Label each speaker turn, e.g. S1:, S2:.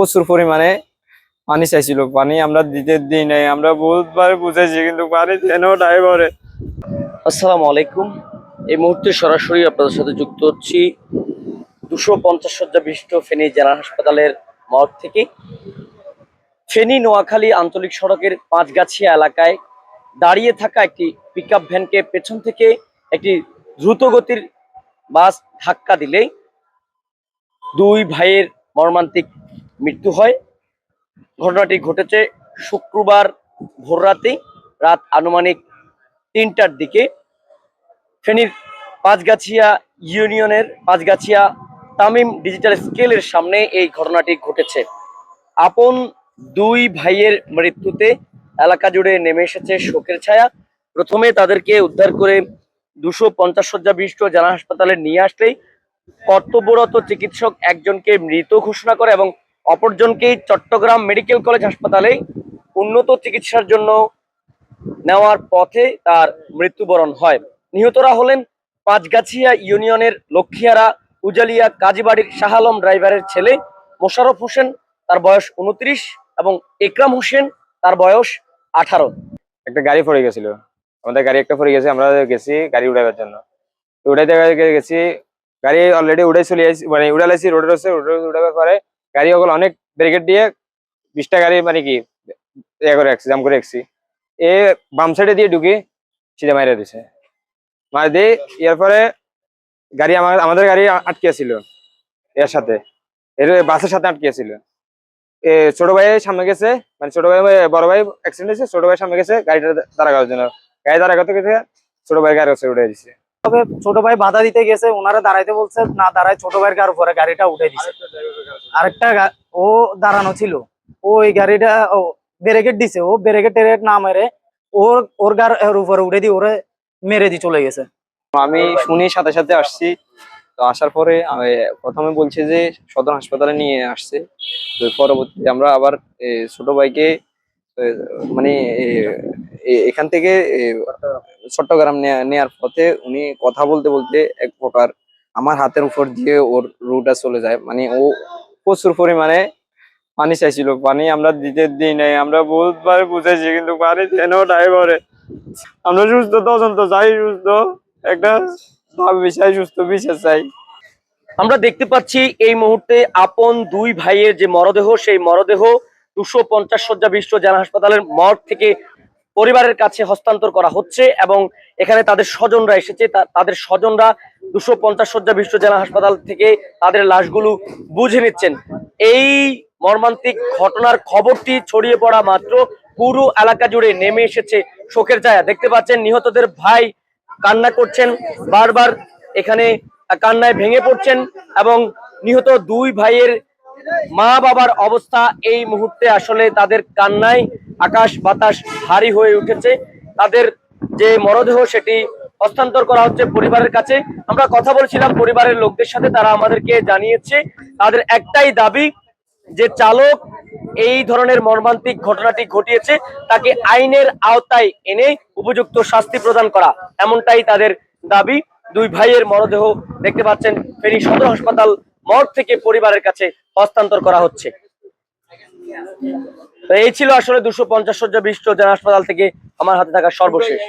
S1: প্রচুর পরিমাণে পানি চাইছিল। পানি আমরা দিতে দিই নাই, আমরা বহুতবার বুঝেছি কিন্তু পানি কেন ড্রাইভারে
S2: আসসালামু আলাইকুম। এই মুহূর্তে সরাসরি আপনাদের সাথে যুক্ত হচ্ছি দুশো পঞ্চাশ শয্যা বিশিষ্ট ফেনী জেলা হাসপাতালের মর্গ থেকে। ফেনী নোয়াখালী আঞ্চলিক সড়কের পাঁচগাছিয়া এলাকায় দাঁড়িয়ে থাকা একটি পিকআপ ভ্যানকে পেছন থেকে একটি দ্রুত গতির বাস ধাক্কা দিলেই দুই ভাইয়ের মর্মান্তিক মৃত্যু হয়। ঘটনাটি ঘটেছে শুক্রবার ভোররাতে, রাত আনুমানিক তিনটার দিকে। ফেনীর পাঁচগাছিয়া ইউনিয়নের পাঁচগাছিয়া তামিম ডিজিটাল স্কেলের সামনে এই ঘটনাটি ঘটেছে। আপন দুই ভাইয়ের মৃত্যুতে এলাকা জুড়ে নেমে এসেছে শোকের ছায়া। প্রথমে তাদেরকে উদ্ধার করে দুশো পঞ্চাশ শয্যা বিশিষ্ট জেলা হাসপাতালে নিয়ে আসলেই কর্তব্যরত চিকিৎসক একজনকে মৃত ঘোষণা করে এবং অপরজনকে চট্টগ্রাম মেডিকেল কলেজ হাসপাতালে উন্নত চিকিৎসার জন্য নেওয়ার পথে তার মৃত্যুবরণ হয়। নিহতরা হলেন পাঁচগাছিয়া ইউনিয়নের লক্ষ্মীহারা উজালিয়া কাজীবাড়ির শাহ আলম ড্রাইভারের ছেলে মোশারফ হোসেন, তার বয়স উনত্রিশ এবং একরাম হোসেন, তার বয়স আঠারো।
S1: একটা গাড়ি পড়ে গেছিল। আমাদের গাড়ি একটা পড়ে গেছে, আমরা গেছি গাড়ি উড়াবার জন্য। উড়াইতে গেছি, গাড়ি অলরেডি উড়াই চলে আসি মানে উড়ালাইছি রোডের হচ্ছে রোডে উড়াবার পরে গাড়ি ওগুলো অনেক ব্যারিকেড দিয়ে বিশটা গাড়ি মানে কি ইয়ে করে রাখছি, জাম করে রাখছি। এ বাম সাইডে দিয়ে ঢুকি, সিধা মাইরে দিছে। মার দিয়ে এরপরে গাড়ি আমার, আমাদের গাড়ি আটকে ছিল এর সাথে। এর বাসের সাথে আটকে এ ছোট ভাই সামনে গেছে মানে ছোট ভাই, বড় ভাই অ্যাক্সিডেন্ট হয়েছে, ছোট ভাই সামনে গেছে, গাড়িটা দাঁড়া করার জন্য। গাড়ি দাঁড়া করতে গেছে ছোট ভাই গাড়ি হচ্ছে উঠে দিচ্ছে
S3: তবে ছোট ভাই বাধা দিতে গেছে, ওনারা দাঁড়াইতে বলছে, না দাঁড়ায় ছোট ভাইয়ের গাড়ি উপরে, গাড়িটা উঠে দিছে। আরেকটা ও দাঁড়ানো ছিল। ওই গাড়িটা, ও ব্রেকেট দিছে। ও ব্রেকেট টেরেট না মেরে ওর ওর গাড়ির উপরে উঠে দিয়ে ওরে মেরে দিয়ে চলে গেছে।
S1: আমি শুনি, সাথে সাথে আসছি। তো আসার পরে প্রথমে বলছে যে সদর হাসপাতালে নিয়ে আসছে। তো পরবর্তীতে আমরা আবার ছোট ভাইকে মানে এখান থেকে চট্টগ্রাম নেয়া- নেয়ার পথে উনি কথা বলতে বলতে এক প্রকার আমার হাতের উপর দিয়ে ওর রুটা চলে যায়। মানে ও প্রচুর পরিমাণে পানি চাইছিল। পানি আমরা দিতে দিই নাই, আমরা বহুতবার বুঝেছি কিন্তু পানি কেন ড্রাইভারে আমরা সুস্থ তখন তো চাই সুস্থ, একটা বিষয় সুস্থ বিচার চাই।
S2: আমরা দেখতে পাচ্ছি এই মুহূর্তে আপন দুই ভাইয়ের যে মরদেহ, সেই মরদেহ দুশো পঞ্চাশ শয্যা বিশিষ্ট জেলা হাসপাতালের মর্গ থেকে পরিবারের কাছে হস্তান্তর করা হচ্ছে এবং এখানে তাদের স্বজনরা এসেছে। তাদের স্বজনরা দুশো পঞ্চাশ শয্যা বিশ্ব জেলা হাসপাতাল থেকে তাদের লাশগুলো বুঝে নিচ্ছেন। এই মর্মান্তিক ঘটনার খবরটি ছড়িয়ে পড়া মাত্র পুরো এলাকা জুড়ে নেমে এসেছে শোকের ছায়া। দেখতে পাচ্ছেন, নিহতদের ভাই কান্না করছেন, বারবার এখানে কান্নায় ভেঙে পড়ছেন এবং নিহত দুই ভাইয়ের মা বাবার অবস্থা এই মুহূর্তে আসলে তাদের কান্নায় আকাশ বাতাস ভারী হয়ে উঠেছে। তাদের যে মরদেহ সেটি হস্তান্তর করা হচ্ছে পরিবারের কাছে। আমরা কথা বলছিলাম পরিবারের লোকদের সাথে, তারা আমাদেরকে জানিয়েছে, তাদের একটাই দাবি যে চালক এই ধরনের মর্মান্তিক ঘটনাটি ঘটিয়েছে, তাকে আইনের আওতায় এনে উপযুক্ত শাস্তি প্রদান করা। এমনটাই তাদের দাবি। দুই ভাইয়ের মরদেহ দেখতে পাচ্ছেন ফেনী সদর হাসপাতাল মর্গ থেকে পরিবারের কাছে হস্তান্তর করা হচ্ছে। তো এই ছিল আসলে দুশো পঞ্চাশ সজ্জা বিশিষ্ট জেলা হাসপাতাল থেকে আমার হাতে থাকা সর্বশেষ।